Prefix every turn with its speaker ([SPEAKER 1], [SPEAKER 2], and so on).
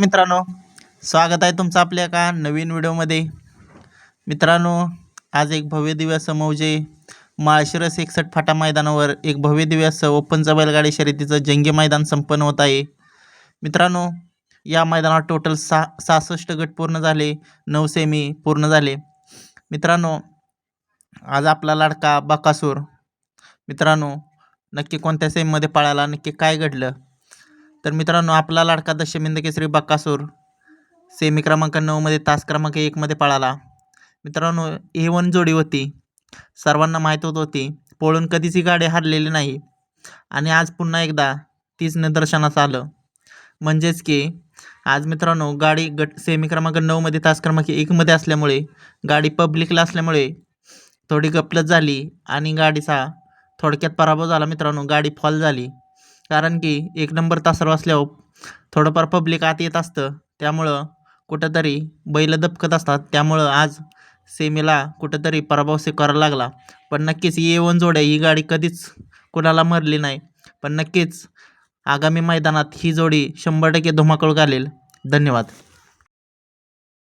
[SPEAKER 1] मित्रांनो स्वागत आहे तुमचं आपल्या का नवीन व्हिडिओमध्ये. मित्रांनो आज एक भव्य दिव्य असं मौजे माळशिरस एकसठ फाटा मैदानावर एक भव्य दिव्यास ओपनचं बैलगाडी शर्यतीचं जंगी मैदान संपन्न होत आहे. मित्रांनो या मैदानात टोटल सा सहासष्ट गट पूर्ण झाले नऊ सेमी पूर्ण झाले. मित्रांनो आज आपला लाडका बकासूर. मित्रांनो नक्की कोणत्या सेमीमध्ये पळाला नक्की काय घडलं? तर मित्रांनो आपला लाडका दशमिंद केसरी बक्कासूर सेमी क्रमांक नऊमध्ये तास क्रमांक एकमध्ये पळाला. मित्रांनो ए वन जोडी होती. सर्वांना माहीत होत होती. पळून कधीच ही गाडी हरलेली नाही. आणि आज पुन्हा एकदा तीच निदर्शनास आलं. म्हणजेच की आज मित्रांनो गाडी गट सेमी क्रमांक नऊमध्ये तास क्रमांक एकमध्ये असल्यामुळे गाडी पब्लिकला असल्यामुळे थोडी गपलत झाली आणि गाडीचा थोडक्यात पराभव झाला. मित्रांनो गाडी फॉल झाली. कारण की एक नंबर तासर असल्यावर थोडंफार पब्लिक आत येत असतं. त्यामुळं कुठंतरी बैल दबकत असतात. त्यामुळं आज सेमीला कुठंतरी पराभव स्वीकारावा लागला. पण नक्कीच ये वन जोड्या ही गाडी कधीच कुणाला मरली नाही. पण नक्कीच आगामी मैदानात ही जोडी शंभर टक्के धुमाकूळ घालेल. धन्यवाद.